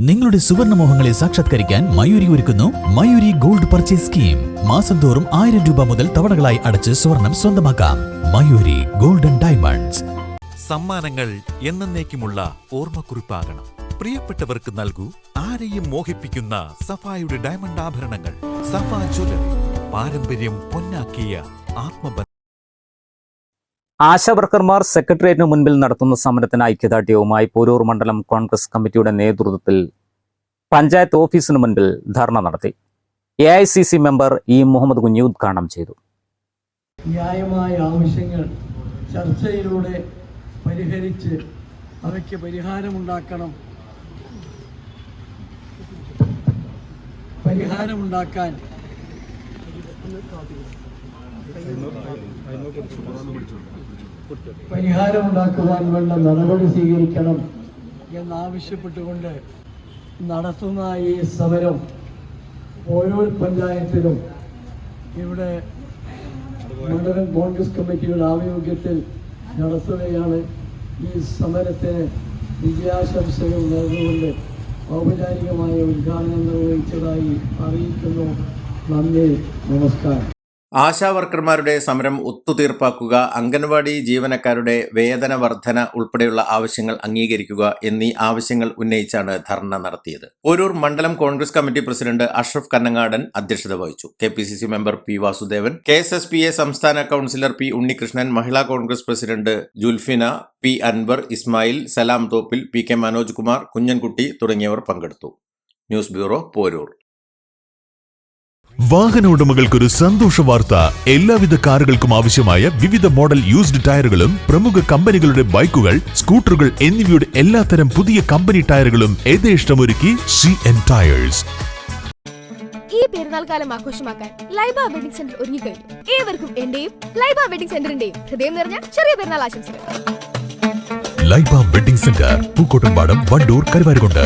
നിങ്ങളുടെ സുവർണ മോഹങ്ങളെ സാക്ഷാത്കരിക്കാൻ മയൂരി ഒരുക്കുന്നു മയൂരി ഗോൾഡ് പർച്ചേസ് സ്കീം. മാസം തോറും ആയിരം രൂപ മുതൽ തവണകളായി അടച്ച് സ്വർണം സ്വന്തമാക്കാം. Mayuri golden diamonds. സമ്മാനങ്ങൾ എന്നേക്കുമുള്ള ഓർമ്മക്കുറിപ്പാകണം. പ്രിയപ്പെട്ടവർക്ക് നൽകൂ ആരെയും മോഹിപ്പിക്കുന്ന സഫായുടെ ഡയമണ്ട് ആഭരണങ്ങൾ. സഫാ ജ്വല്ലറി. പാരമ്പര്യം പൊന്നാക്കിയ ആത്മബന്ധം. ആശാവർക്കർമാർ സെക്രട്ടേറിയറ്റിന് മുൻപിൽ നടത്തുന്ന സമരത്തിന് ഐക്യദാർഢ്യവുമായി പോരൂർ മണ്ഡലം കോൺഗ്രസ് കമ്മിറ്റിയുടെ നേതൃത്വത്തിൽ പഞ്ചായത്ത് ഓഫീസിന് മുൻപിൽ ധർണ നടത്തി. A member E Muhammad Kunhi ഉദ്ഘാടനം ചെയ്തു. ന്യായമായ ആവശ്യങ്ങൾ ചർച്ചയിലൂടെ പരിഹരിച്ച് അവയ്ക്ക് പരിഹാരമുണ്ടാക്കണം. പരിഹാരമുണ്ടാക്കാൻ പരിഹാരമുണ്ടാക്കുവാൻ വേണ്ട നടപടി സ്വീകരിക്കണം എന്നാവശ്യപ്പെട്ടുകൊണ്ട് നടത്തുന്ന ഈ സമരം ഓരോ പഞ്ചായത്തിലും ഇവിടെ മണ്ഡലം കോൺഗ്രസ് കമ്മിറ്റിയുടെ ആഭിമുഖ്യത്തിൽ നടത്തുകയാണ്. ഈ സമരത്തിന് വിജയാശംസകൾ നേർന്നുകൊണ്ട് ഔപചാരികമായ ഉദ്ഘാടനം നിർവഹിച്ചതായി അറിയിക്കുന്നു. നന്ദി നമസ്കാരം. ആശാവർക്കർമാരുടെ സമരം ഒത്തുതീർപ്പാക്കുക അംഗൻവാടി ജീവനക്കാരുടെ വേതന വർധന ഉൾപ്പെടെയുള്ള ആവശ്യങ്ങൾ അംഗീകരിക്കുക എന്നീ ആവശ്യങ്ങൾ ഉന്നയിച്ചാണ് ധർണ നടത്തിയത്. ഓരൂർ മണ്ഡലം Congress committee president Ashraf Kannangadan അധ്യക്ഷത വഹിച്ചു. K member P Vasudevan K സംസ്ഥാന councillor P Unnikrishnan Mahila Congress president Julfina P Anwar Ismail Salam Thoppil P K Manoj Kumar Kunjankutty തുടങ്ങിയവർ പങ്കെടുത്തു. News bureau Porur. വാഹന ഉടമകൾക്കൊരു സന്തോഷ വാർത്ത. എല്ലാവിധ കാറുകൾക്കും ആവശ്യമായ വിവിധ മോഡൽ യൂസ്ഡ് ടയറുകളും പ്രമുഖ കമ്പനികളുടെ ബൈക്കുകൾ സ്കൂട്ടറുകൾ എന്നിവയുടെ എല്ലാത്തരം പുതിയ കമ്പനി ടയറുകളും യഥേഷ്ടമൊരുക്കി സി എൻ ടയേഴ്സ് ഈ പെരുന്നാൾ കാലം ആഘോഷമാക്കാൻ ലൈബ വെഡിംഗ് സെന്റർ ഒരുങ്ങിക്കഴിഞ്ഞു ഏവർക്കും എന്റെയും ലൈബ വെഡിംഗ് സെന്ററിന്റെയും ഹൃദയം നിറഞ്ഞ ചെറിയ പെരുന്നാൾ ആശംസകൾ. Laiba wedding centre Pookkottumpadam Wandoor Karuvarakundu.